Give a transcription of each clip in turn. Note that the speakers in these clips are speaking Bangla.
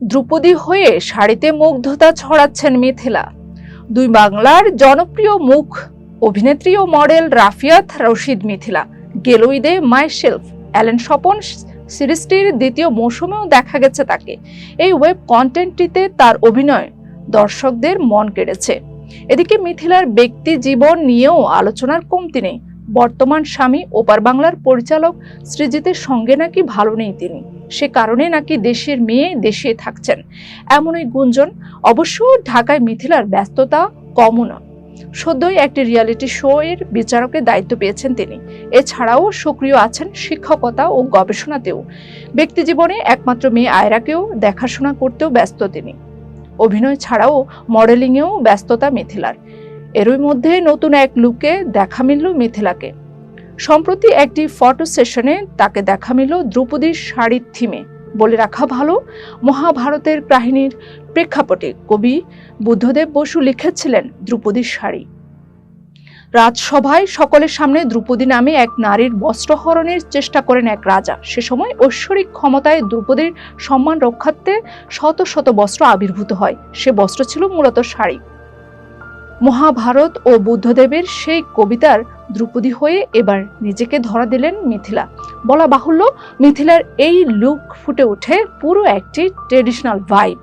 দ্রুপদী হয়ে শাড়িতে মুগ্ধতা ছড়াচ্ছেন মিথিলা। দুই বাংলার জনপ্রিয় মুখ, অভিনেত্রী ও মডেল রাফিয়াত রশিদ মিথিলা। গেলোইদে মাই শেলফ, অ্যালেন স্বপন সিরিজটির দ্বিতীয় মৌসুমেও দেখা গেছে তাকে। এই ওয়েব কন্টেন্টটিতে তার অভিনয় দর্শকদের মন কেড়েছে। এদিকে মিথিলার ব্যক্তি জীবন নিয়েও আলোচনার কমতি নেই। বর্তমান স্বামী ওপার বাংলার পরিচালক সৃজিতের সঙ্গে নাকি ভালো নেই তিনি। সে কারণে নাকি দেশের মেয়ে দেশে থাকছেন। এমনই গুঞ্জন, অবশ্য ঢাকায় মিথিলার ব্যস্ততা কমও নয় সদ্যই একটি রিয়ালিটি শো এর বিচারকের দায়িত্ব পেয়েছেন তিনি। এছাড়াও সক্রিয় আছেন শিক্ষকতা ও গবেষণাতেও। ব্যক্তিজীবনে একমাত্র মেয়ে আয়রাকেও দেখাশোনা করতেও ব্যস্ত তিনি। অভিনয় ছাড়াও মডেলিংয়েও ব্যস্ততা মিথিলার। এরই মধ্যে নতুন এক লুকে দেখা মিলল মিথিলাকে। সম্প্রতি একটি ফটো সেশনে তাকে দেখা মিল দ্রৌপদীর শাড়ির থিমে। বলে রাখা ভালো, মহাভারতের কাহিনীর প্রেক্ষাপটে কবি বুদ্ধদেব বসু লিখেছিলেন দ্রৌপদীর শাড়ি। রাজসভায় সকলের সামনে দ্রৌপদী নামে এক নারীর বস্ত্রহরণের চেষ্টা করেন এক রাজা। সে সময় ঐশ্বরিক ক্ষমতায় দ্রৌপদীর সম্মান রক্ষার্থে শত শত বস্ত্র আবির্ভূত হয়। সে বস্ত্র ছিল মূলত শাড়ি। মহাভারত ও বুদ্ধদেবের সেই কবিতার দ্রৌপদী হয়ে এবার নিজেকে ধরা দিলেন মিথিলা। বলা বাহুল্য, মিথিলার এই লুক ফুটে ওঠে পুরো একটি ট্রেডিশনাল ভাইব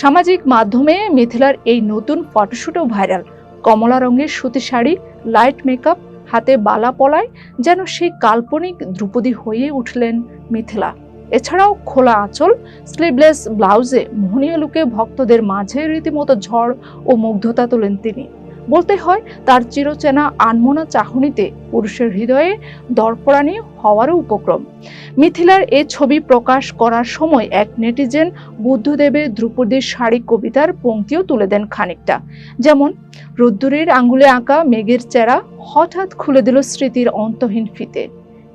সামাজিক মাধ্যমে মিথিলার এই নতুন ফটোশ্যুটও ভাইরাল কমলা রঙের সুতি শাড়ি লাইট মেকআপ হাতে বালা পলায় যেন সেই কাল্পনিক দ্রৌপদী হয়ে উঠলেন মিথিলা। এছাড়াও খোলা আঁচল স্লিভলেস ব্লাউজে মোহনীয় লুকে ভক্তদের মাঝে রীতিমতো ঝড় ও মুগ্ধতা তোলেন তিনি। বলতে হয়, তার চিরচেনা আনমোনা চাহনিতে পুরুষের হৃদয়ে দরপড়ানি হওয়ারও উপক্রম। মিথিলার এ ছবি প্রকাশ করার সময় এক নেটিজেন বুদ্ধদেবের দ্রৌপদীর শাড়ি কবিতার পংক্তিও তুলে দেন খানিকটা। যেমন, রোদ্দুরের আঙ্গুলে আঁকা মেঘের চেরা হঠাৎ খুলে দিল স্মৃতির অন্তহীন ফিতে।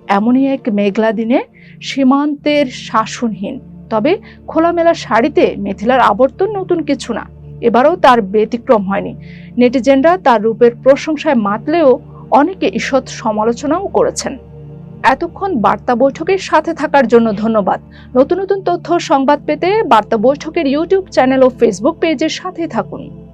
এমনই এক মেঘলা দিনে সীমান্তের শাসনহীন, তবে খোলামেলা শাড়িতে মিথিলার আবর্তন নতুন কিছু না। এবারও তার ব্যতিক্রম হয়নি। নেটিজেনরা তার রূপের প্রশংসায় মাতলেও অনেকে ঈষৎ সমালোচনাও করেছেন। এতক্ষণ বার্তা বৈঠকের সাথে থাকার জন্য ধন্যবাদ। নতুন নতুন তথ্য সংবাদ পেতে বার্তা বৈঠকের ইউটিউব চ্যানেল ও ফেসবুক পেজের সাথে থাকুন।